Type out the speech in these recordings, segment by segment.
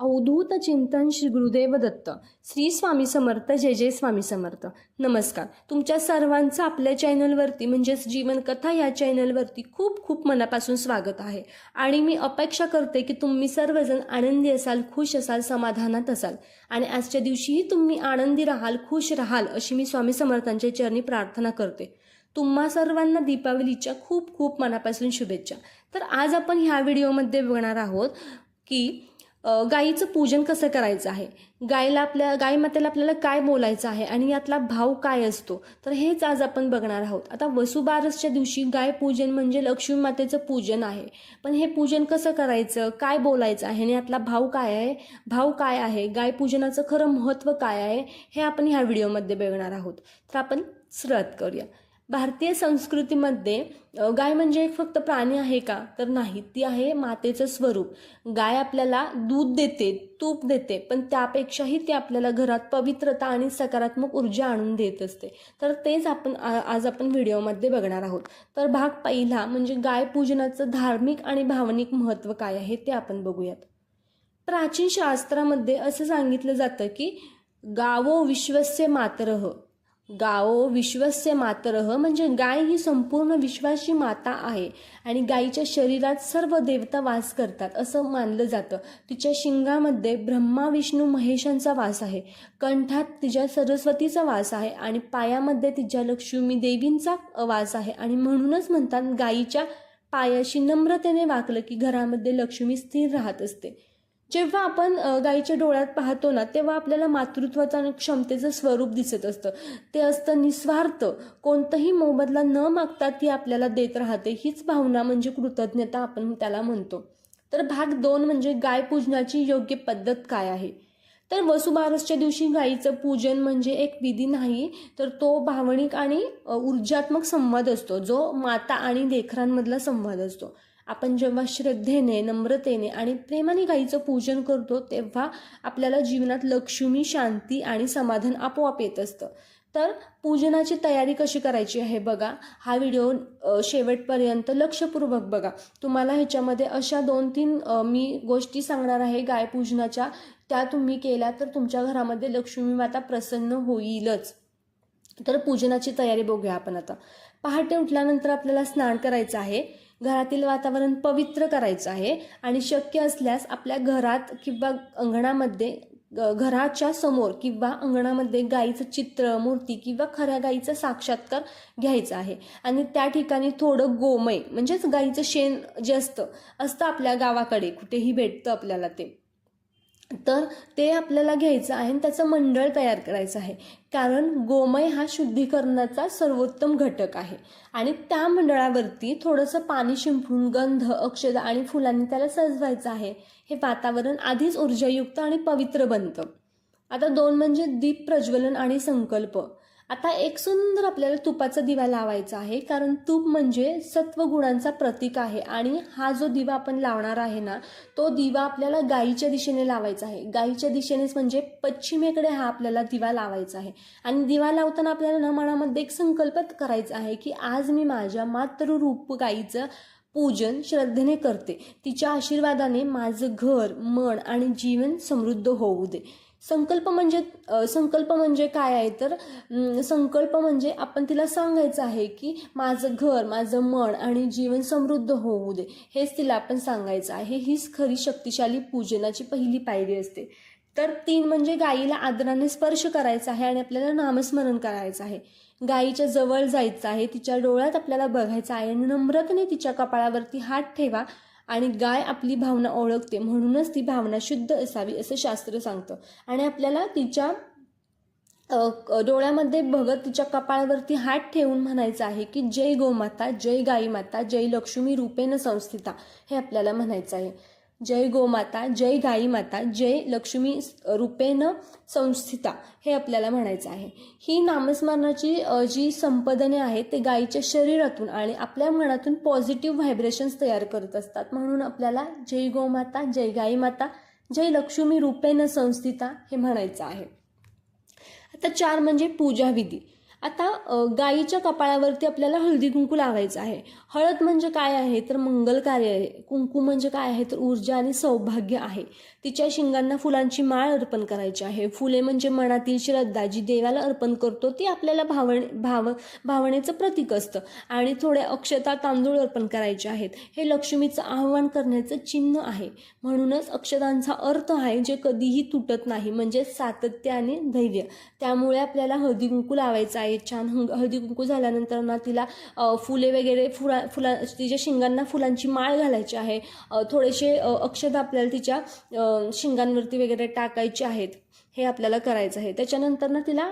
अवधूत चिंतन श्री गुरुदेव दत्त. श्री स्वामी समर्थ जय जय स्वामी समर्थ. नमस्कार. तुमच्या सर्वांचं आपल्या चॅनलवरती म्हणजेच जीवनकथा या चॅनलवरती खूप खूप मनापासून स्वागत आहे. आणि मी अपेक्षा करते की तुम्ही सर्वजण आनंदी असाल खुश असाल समाधानात असाल. आणि आजच्या दिवशीही तुम्ही आनंदी राहाल खुश राहाल अशी मी स्वामी समर्थांच्या चरणी प्रार्थना करते. तुम्हा सर्वांना दीपावलीच्या खूप खूप मनापासून शुभेच्छा. तर आज आपण ह्या व्हिडिओमध्ये बघणार आहोत की गाईचं पूजन कसं करायचं आहे? गायला आपल्या गाय मातेला आपल्याला काय बोलायचं आहे आणि यातला भाव काय असतो? तर हेच आज आपण बघणार आहोत. आता वसुबारसच्या दिवशी गाय पूजन म्हणजे लक्ष्मी मातेचं पूजन आहे. पण हे पूजन कसं करायचं? काय बोलायचं आहे? आणि यातला भाव काय आहे? भाव काय आहे? गाय पूजनाचं खरं महत्त्व काय आहे? हे आपण ह्या व्हिडिओमध्ये बघणार आहोत. तर आपण सुरुवात करूया. भारतीय संस्कृतीमध्ये गाय म्हणजे एक फक्त प्राणी आहे का? तर नाही. ती आहे मातेचं स्वरूप. गाय आपल्याला दूध देते तूप देते पण त्यापेक्षाही ती आपल्याला घरात पवित्रता आणि सकारात्मक ऊर्जा आणून देत असते. तर तेच आपण आज आपण व्हिडिओमध्ये बघणार आहोत. तर भाग पहिला म्हणजे गाय पूजनाचं धार्मिक आणि भावनिक महत्त्व काय आहे ते आपण बघूयात. प्राचीन शास्त्रामध्ये असं सांगितलं जातं की गावो विश्वस्य मातरह गावो विश्वस्य मातरह म्हणजे गाय ही संपूर्ण विश्वाची माता आहे. आणि गायीच्या शरीरात सर्व देवता वास करतात असं मानलं जातं. तिच्या शिंगामध्ये ब्रह्मा विष्णू महेशांचा वास आहे. कंठात तिच्या सरस्वतीचा वास आहे आणि पायामध्ये तिच्या लक्ष्मी देवींचा वास आहे. आणि म्हणूनच म्हणतात गायीच्या पायाशी नम्रतेने वाकलं की घरामध्ये लक्ष्मी स्थिर राहत असते. जेव्हा आपण गाईच्या डोळ्यात पाहतो ना तेव्हा आपल्याला मातृत्वाचं आणि क्षमतेचं स्वरूप दिसत असतं. ते असतं निस्वार्थ. कोणतंही मोबदला न मागता ती आपल्याला देत राहते. हीच भावना म्हणजे कृतज्ञता आपण त्याला म्हणतो. तर भाग दोन म्हणजे गाय पूजनाची योग्य पद्धत काय आहे? तर वसुबारसच्या दिवशी गायीचं पूजन म्हणजे एक विधी नाही तर तो भावनिक आणि ऊर्जात्मक संवाद असतो जो माता आणि लेखरांमधला संवाद असतो. आपण जेव्हा श्रद्धेने नम्रतेने आणि प्रेमाने गाईचं पूजन करतो तेव्हा आपल्याला जीवनात लक्ष्मी शांती आणि समाधान आपोआप येत असतं. तर पूजनाची तयारी कशी करायची आहे बघा. हा व्हिडिओ शेवटपर्यंत लक्षपूर्वक बघा. तुम्हाला ह्याच्यामध्ये अशा दोन तीन मी गोष्टी सांगणार आहे. गाय पूजनाच्या त्या तुम्ही केल्या तर तुमच्या घरामध्ये लक्ष्मी माता प्रसन्न होईलच. तर पूजनाची तयारी बघूया आपण आता. पहाटे उठल्यानंतर आपल्याला स्नान करायचं आहे. घरातील वातावरण पवित्र करायचं आहे आणि शक्य असल्यास आपल्या घरात किंवा अंगणामध्ये घराच्या समोर किंवा अंगणामध्ये गाईचं चित्र मूर्ती किंवा खऱ्या गाईचा साक्षात्कार घ्यायचा आहे. आणि त्या ठिकाणी थोडं गोमय म्हणजेच गाईचं शेण जे असतं असतं आपल्या गावाकडे कुठेही भेटतं आपल्याला ते. तर ते आपल्याला घ्यायचं आहे आणि त्याचं मंडळ तयार करायचं आहे. कारण गोमय हा शुद्धीकरणाचा सर्वोत्तम घटक आहे. आणि त्या मंडळावरती थोडंसं पाणी शिंपडून गंध अक्षदा आणि फुलांनी त्याला सजवायचं आहे. हे वातावरण आधीच ऊर्जायुक्त आणि पवित्र बनतं. आता दोन म्हणजे दीप प्रज्वलन आणि संकल्प. आता एक सुंदर आपल्याला तुपाचा दिवा लावायचा आहे कारण तूप म्हणजे सत्वगुणांचा प्रतीक आहे. आणि हा जो दिवा आपण लावणार आहे ना तो दिवा आपल्याला गाईच्या दिशेने लावायचा आहे. गाईच्या दिशेनेच म्हणजे पश्चिमेकडे हा आपल्याला दिवा लावायचा आहे. आणि दिवा लावताना आपल्याला ना मनामध्ये एक संकल्प करायचा आहे की आज मी माझ्या मातृरूप गाईचं पूजन श्रद्धेने करते. तिच्या आशीर्वादाने माझं घर मन आणि जीवन समृद्ध होऊ दे. संकल्प म्हणजे संकल्प म्हणजे काय आहे तर संकल्प म्हणजे आपण तिला सांगायचं आहे की माझं घर माझं मन आणि जीवन समृद्ध होऊ दे. हेच तिला आपण सांगायचं आहे. हीच खरी शक्तिशाली पूजनाची पहिली पायरी असते. तर तीन म्हणजे गायीला आदराने स्पर्श करायचा आहे आणि आपल्याला नामस्मरण करायचं आहे. गायीच्या जवळ जायचं आहे तिच्या डोळ्यात आपल्याला बघायचं आहे आणि नम्रतेने तिच्या कपाळावरती हात ठेवा. आणि गाय आपली भावना ओळखते म्हणूनच ती भावना शुद्ध असावी असं शास्त्र सांगतं. आणि आपल्याला तिच्या डोळ्यामध्ये भगत तिच्या कपाळावरती हात ठेवून म्हणायचं आहे की जय गोमाता जय गाई माता जय लक्ष्मी रूपेण संस्थिता हे आपल्याला म्हणायचं आहे. जय गोमाता जय गाई माता जय लक्ष्मी रूपेन रूपेण संस्थिता हे आपल्याला म्हणायचं आहे. ही नामस्मरणाची जी संपदने आहेत ते गायीच्या शरीरातून आणि आपल्या मनातून पॉझिटिव्ह व्हायब्रेशन्स तयार करत असतात. म्हणून आपल्याला जय गोमाता जय गाई माता जय लक्ष्मी रूपेण संस्थिता हे म्हणायचं आहे. आता चार म्हणजे पूजाविधी आता गाईच्या कपाळावरती आपल्याला हळदी कुंकू लावायचं आहे. हळद म्हणजे काय आहे? तर मंगल कार्य आहे. कुंकू म्हणजे काय आहे? तर ऊर्जा आणि सौभाग्य आहे. तिच्या शिंगांना फुलांची माळ अर्पण करायची आहे. फुले म्हणजे मनातील श्रद्धा जी देवाला अर्पण करतो ती आपल्याला भावने भाव भावनेचं प्रतीक असतं. आणि थोड्या अक्षता तांदूळ अर्पण करायचे आहेत. हे लक्ष्मीचं आव्हान करण्याचं चिन्ह आहे. म्हणूनच अक्षतांचा अर्थ आहे जे कधीही तुटत नाही म्हणजे सातत्य आणि धैर्य. त्यामुळे आपल्याला हळदी कुंकू लावायचं आहे. छान हळदी कुंकू झाल्यानंतर ना तिला फुले वगैरे फुला फुला तिच्या शिंगांना फुलांची माळ घालायची आहे. थोडेसे अक्षद अक्षत आपल्याला तिच्या शिंगांवरती वगैरे टाकायचे आहेत. हे आपल्याला करायचं आहे. त्याच्यानंतर ना तिला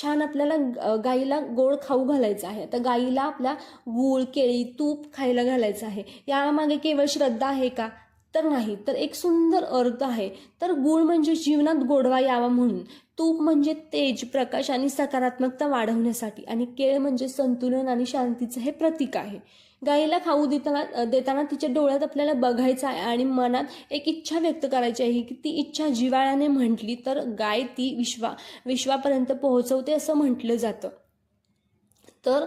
छान आपल्याला गाईला गोड खाऊ घालायचं आहे. तर गाईला आपल्या गूळ केळी तूप खायला घालायचं आहे. यामागे केवळ श्रद्धा आहे का? तर नाही. तर एक सुंदर अर्थ आहे. तर गुळ म्हणजे जीवनात गोडवा यावा म्हणून. तूप म्हणजे तेज प्रकाश आणि सकारात्मकता वाढवण्यासाठी. आणि केळ म्हणजे संतुलन आणि शांतीचं हे प्रतीक आहे. गाईला खाऊ देताना देताना तिच्या डोळ्यात आपल्याला बघायचं आहे आणि मनात एक इच्छा व्यक्त करायची आहे की ती इच्छा जिवाळ्याने म्हटली तर गाय ती विश्वा विश्वापर्यंत पोहोचवते असं म्हटलं जातं. तर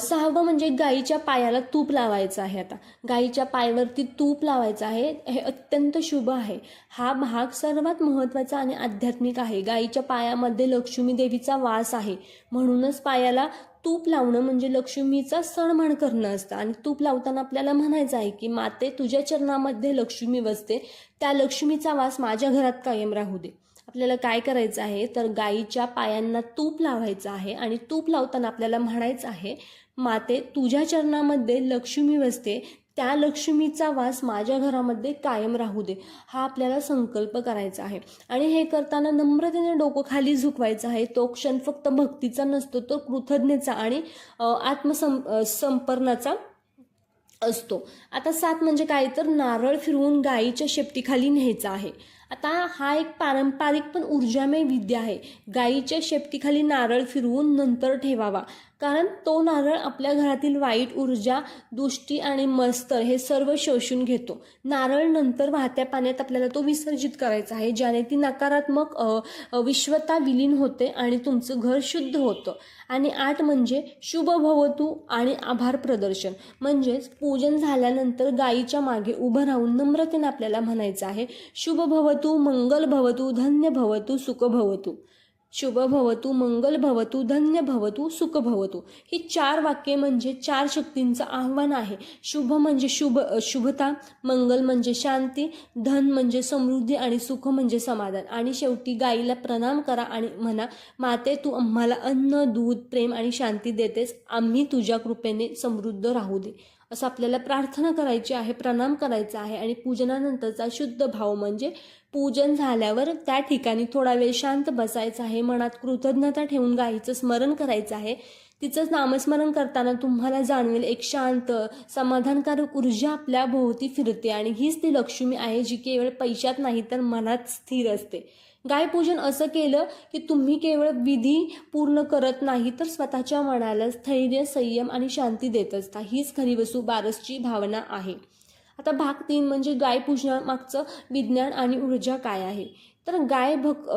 सहावं म्हणजे गाईच्या पायाला तूप लावायचं आहे आता. गाईच्या पायावरती तूप लावायचं आहे. हे अत्यंत शुभ आहे. हा भाग सर्वात महत्त्वाचा आणि आध्यात्मिक आहे. गाईच्या पायामध्ये लक्ष्मी देवीचा वास आहे. म्हणूनच पायाला तूप लावणं म्हणजे लक्ष्मीचा सणमान करणं असतं. आणि तूप लावताना आपल्याला म्हणायचं आहे की माते तुझ्या चरणामध्ये लक्ष्मी वसते त्या लक्ष्मीचा वास माझ्या घरात कायम राहू दे. आपल्याला काय करायचं आहे? तर गाईच्या पायांना तूप लावायचं आहे आणि तूप लावताना आपल्याला म्हणायचं आहे माते तुझ्या चरणामध्ये लक्ष्मी वसते त्या लक्ष्मीचा वास माझ्या घरामध्ये कायम राहू दे. हा आपल्याला संकल्प करायचा आहे. आणि हे करताना नम्रतेने डोकं खाली झुकवायचं आहे. तो क्षण फक्त भक्तीचा नसतो तो कृतज्ञेचा आणि आत्मसं संपर्णाचा असतो. आता सात म्हणजे काय? तर नारळ फिरवून गाईच्या शेपटीखाली न्यायचा आहे. आता हा एक पारंपरिक पण ऊर्जामय विद्या आहे. गाईच्या शेपटीखाली नारळ फिरवून नंतर ठेवावा. कारण तो नारळ आपल्या घरातील वाईट ऊर्जा दुष्टी आणि मस्तर हे सर्व शोषून घेतो. नारळ नंतर वाहत्या पाण्यात आपल्याला तो विसर्जित करायचा आहे ज्याने ती नकारात्मक विश्वता विलीन होते आणि तुमचं घर शुद्ध होतं. आणि आठ म्हणजे शुभ भवतू आणि आभार प्रदर्शन. म्हणजेच पूजन झाल्यानंतर गायीच्या मागे उभं राहून नम्रतेने आपल्याला म्हणायचं आहे शुभ भवतू मंगल भवतू धन्य भवतु सुख भवतु. शुभ भवतू मंगल भवतु धन्य भवतु सुख भवतु. ही चार वाक्ये म्हणजे चार शक्तींचं आव्हान आहे. शुभ म्हणजे शुभ शुभता मंगल म्हणजे शांती धन म्हणजे समृद्धी आणि सुख म्हणजे समाधान. आणि शेवटी गाईला प्रणाम करा आणि म्हणा माते तू आम्हाला अन्न दूध प्रेम आणि शांती देतेस. आम्ही तुझ्या कृपेने समृद्ध राहू दे. असं आपल्याला प्रार्थना करायची आहे प्रणाम करायचा आहे आणि पूजनानंतरचा शुद्ध भाव म्हणजे पूजन झाल्यावर त्या ठिकाणी थोडा वेळ शांत बसायचं आहे. मनात कृतज्ञता ठेवून गाईचं स्मरण करायचं आहे. तिचं नामस्मरण करताना तुम्हाला जाणवेल एक शांत समाधानकारक ऊर्जा आपल्या भोवती फिरते आणि हीच ती लक्ष्मी आहे जी केवळ पैशात नाही तर मनात स्थिर असते. गायपूजन असं केलं की तुम्ही केवळ विधी पूर्ण करत नाही तर स्वतःच्या मनाला स्थैर्य संयम आणि शांती देत असता. हीच खरी वसू बारसची भावना आहे. आता भाग तीन म्हणजे गाय पूजनामागचं विज्ञान आणि ऊर्जा काय आहे? तर गाय भक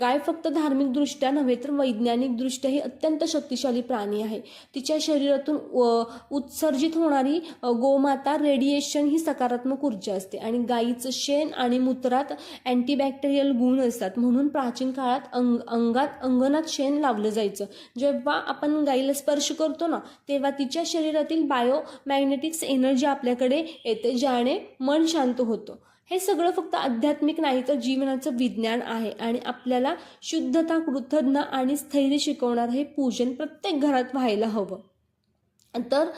गाय फक्त धार्मिकदृष्ट्या नव्हे तर वैज्ञानिकदृष्ट्याही अत्यंत शक्तिशाली प्राणी आहे. तिच्या शरीरातून व- उत्सर्जित होणारी गोमाता रेडिएशन ही सकारात्मक ऊर्जा असते आणि गायीचं शेण आणि मूत्रात अँटीबॅक्टेरियल गुण असतात. म्हणून प्राचीन काळात अंग अंगात अंगणात शेण लावलं जायचं. जेव्हा आपण गायीला स्पर्श करतो ना तेव्हा तिच्या शरीरातील बायो मॅग्नेटिक्स एनर्जी आपल्याकडे येते ज्याने मन शांत होतं. हे सगळं फक्त आध्यात्मिक नाही तर जीवनाचं विज्ञान आहे. आणि आपल्याला शुद्धता कृतज्ञ आणि स्थैर्य शिकवणारं हे पूजन प्रत्येक घरात व्हायला हवं. तर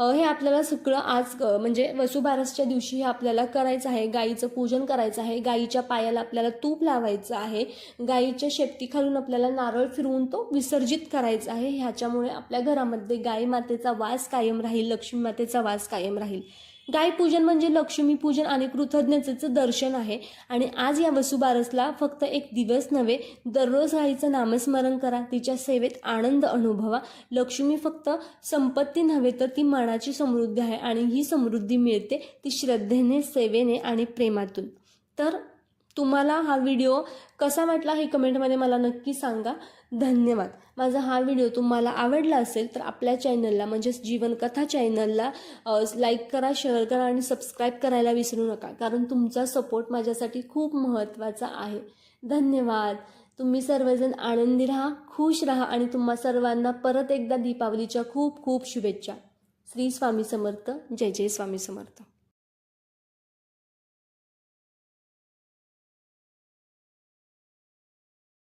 हे आपल्याला सगळं आज म्हणजे वसुबारसच्या दिवशी हे आपल्याला करायचं आहे. गाईचं पूजन करायचं आहे. गाईच्या पायाला आपल्याला तूप लावायचं आहे. गाईच्या शेपटीखालून आपल्याला नारळ फिरवून तो विसर्जित करायचा आहे. ह्याच्यामुळे आपल्या घरामध्ये गाई मातेचा वास कायम राहील लक्ष्मी मातेचा वास कायम राहील. गाय पूजन म्हणजे लक्ष्मी पूजन आणि कृतज्ञतेचं दर्शन आहे. आणि आज या वसुबारसला फक्त एक दिवस नव्हे दररोज गाईचं नामस्मरण करा तिच्या सेवेत आनंद अनुभवा. लक्ष्मी फक्त संपत्ती नव्हे तर ती मनाची समृद्धी आहे आणि ही समृद्धी मिळते ती श्रद्धेने सेवेने आणि प्रेमातून. तर तुम्हाला हा व्हिडिओ कसा वाटला हे कमेंटमध्ये मला नक्की सांगा. धन्यवाद. माझा हा व्हिडिओ तुम्हाला आवडला असेल तर आपल्या चॅनलला म्हणजेच जीवनकथा चॅनलला लाईक करा शेअर करा आणि सबस्क्राईब करायला विसरू नका. कारण तुमचा सपोर्ट माझ्यासाठी खूप महत्त्वाचा आहे. धन्यवाद. तुम्ही सर्वजण आनंदी राहा खुश राहा आणि तुम्हा सर्वांना परत एकदा दीपावलीच्या खूप खूप शुभेच्छा. श्री स्वामी समर्थ. जय जय स्वामी समर्थ.